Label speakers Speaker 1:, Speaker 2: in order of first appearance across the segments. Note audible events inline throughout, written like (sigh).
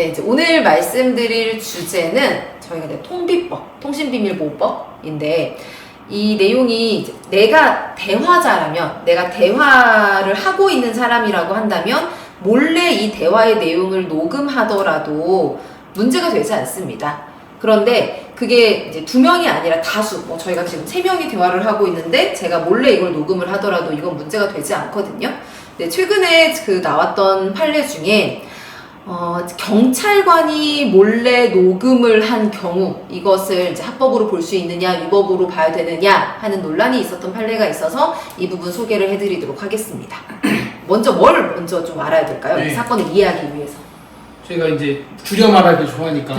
Speaker 1: 네, 이제 오늘 말씀드릴 주제는 저희가 이제 통비법, 통신비밀보호법인데 이 내용이 내가 대화자라면, 내가 대화를 하고 있는 사람이라고 한다면 몰래 이 대화의 내용을 녹음하더라도 문제가 되지 않습니다. 그런데 그게 이제 두 명이 아니라 다수, 뭐 저희가 지금 세 명이 대화를 하고 있는데 제가 몰래 이걸 녹음을 하더라도 이건 문제가 되지 않거든요. 네, 최근에 그 나왔던 판례 중에 어, 경찰관이 몰래 녹음을 한 경우 이것을 이제 합법으로 볼 수 있느냐 위법으로 봐야 되느냐 하는 논란이 있었던 판례가 있어서 이 부분 소개를 해드리도록 하겠습니다. (clears throat) 먼저 뭘 먼저 좀 알아야 될까요? 이
Speaker 2: 네.
Speaker 1: 사건을 이해하기 위해서.
Speaker 2: 저희가 이제 줄여 말하기 좋아하니까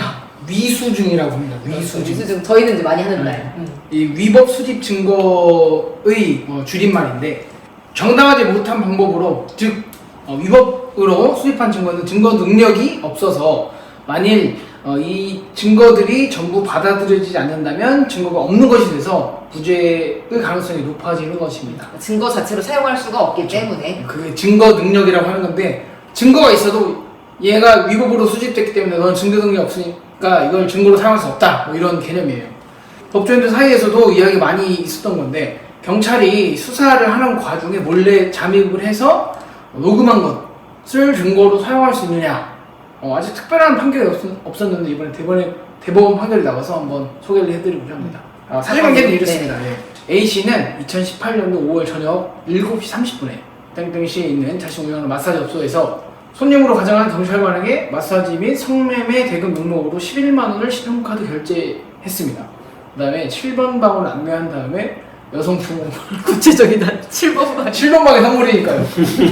Speaker 2: 위수증이라고 합니다. 위수증.
Speaker 1: 위수증 저희는 이제 많이 하는
Speaker 2: 네.
Speaker 1: 말. 음.
Speaker 2: 이 위법 수집 증거의 어, 줄임말인데 정당하지 못한 방법으로 즉 어, 위법으로 수집한 증거는 증거 능력이 없어서 만일 어, 이 증거들이 전부 받아들여지지 않는다면 증거가 없는 것이 돼서 무죄의 가능성이 높아지는 것입니다.
Speaker 1: 증거 자체로 사용할 수가 없기 때문에.
Speaker 2: 그게 증거 능력이라고 하는 건데 증거가 있어도 얘가 위법으로 수집됐기 때문에 넌 증거 능력이 없으니까 이걸 증거로 사용할 수 없다. 뭐 이런 개념이에요. 법조인들 사이에서도 이야기 많이 있었던 건데 경찰이 수사를 하는 과정에 몰래 잠입을 해서 녹음한 것을 증거로 사용할 수 있느냐 어, 아직 특별한 판결이 없, 었는데 이번에 대법원, 대법원 판결이 나와서 한번 소개를 해드리고자 합니다 아, 사실관계는
Speaker 1: 네.
Speaker 2: 이렇습니다 예. A씨는 2018년도 5월 저녁 7시 30분에 땡땡시에 있는 자신 운영하는 마사지 업소에서 손님으로 가져간 경찰관에게 마사지 및 성매매 대금 명목으로 11만 원을 신용카드 결제했습니다. 그 다음에 7번 방을 안내한 다음에 여성 중공
Speaker 1: 구체적이다. 7번만.
Speaker 2: 7번 방의 선물이니까요.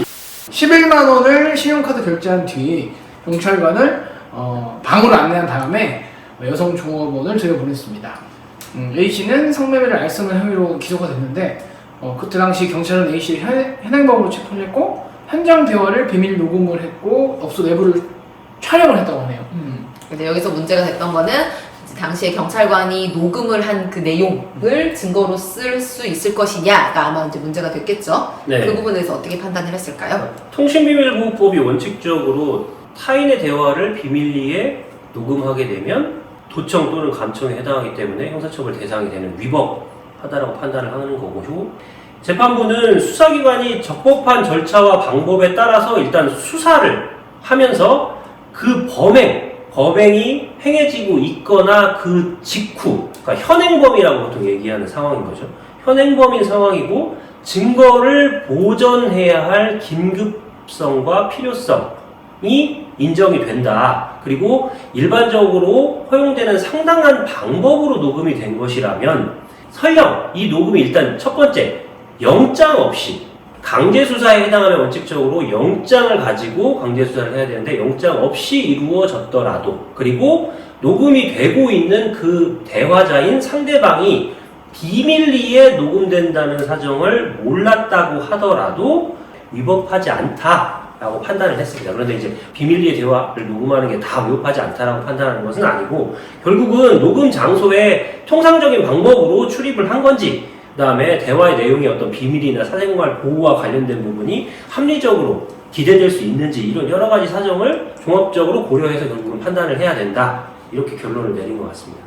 Speaker 2: (laughs) 11만 원을 신용카드 결제한 뒤 경찰관을 어, 방으로 안내한 다음에 여성 종업원을 들여보냈습니다. 음, A 씨는 성매매를 알선한 혐의로 기소가 됐는데 어, 그때 당시 경찰은 A 씨를 현- 현행범으로 체포를 했고 현장 대화를 비밀 녹음을 했고 업소 내부를 촬영을 했다고 하네요.
Speaker 1: 근데 여기서 문제가 됐던 거는 당시에 경찰관이 녹음을 한 그 내용을 증거로 쓸 수 있을 것이냐가 아마 이제 문제가 됐겠죠.
Speaker 3: 네.
Speaker 1: 그 부분에 대해서 어떻게 판단을 했을까요?
Speaker 3: 통신비밀보호법이 원칙적으로 타인의 대화를 비밀리에 녹음하게 되면 도청 또는 감청에 해당하기 때문에 형사처벌 대상이 되는 위법하다라고 판단을 하는 거고 재판부는 수사기관이 적법한 절차와 방법에 따라서 일단 수사를 하면서 그 범행, 범행이 행해지고 있거나 그 직후, 그러니까 현행범이라고 보통 얘기하는 상황인 거죠. 현행범인 상황이고 증거를 보존해야 할 긴급성과 필요성이 인정이 된다. 그리고 일반적으로 허용되는 상당한 방법으로 녹음이 된 것이라면 설령 이 녹음이 일단 첫 번째 영장 없이 강제 수사에 해당하면 원칙적으로 영장을 가지고 강제 수사를 해야 되는데 영장 없이 이루어졌더라도 그리고 녹음이 되고 있는 그 대화자인 상대방이 비밀리에 녹음된다는 사정을 몰랐다고 하더라도 위법하지 않다라고 판단을 했습니다. 그런데 이제 비밀리에 대화를 녹음하는 게 다 위법하지 않다라고 판단하는 것은 아니고 결국은 녹음 장소에 통상적인 방법으로 출입을 한 건지 그 다음에 대화의 내용이 어떤 비밀이나 사생활 보호와 관련된 부분이 합리적으로 기대될 수 있는지 이런 여러 가지 사정을 종합적으로 고려해서 결국은 판단을 해야 된다 이렇게 결론을 내린 것 같습니다.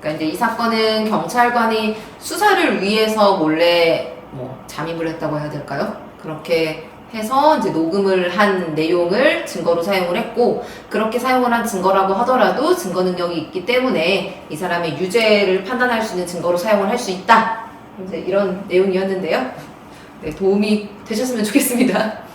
Speaker 1: 그러니까 이제 이 사건은 경찰관이 수사를 위해서 몰래 뭐 잠입을 했다고 해야 될까요? 그렇게 해서 이제 녹음을 한 내용을 증거로 사용을 했고 그렇게 사용을 한 증거라고 하더라도 증거 능력이 있기 때문에 이 사람의 유죄를 판단할 수 있는 증거로 사용을 할 수 있다. 이제 이런 내용이었는데요. 네, 도움이 되셨으면 좋겠습니다.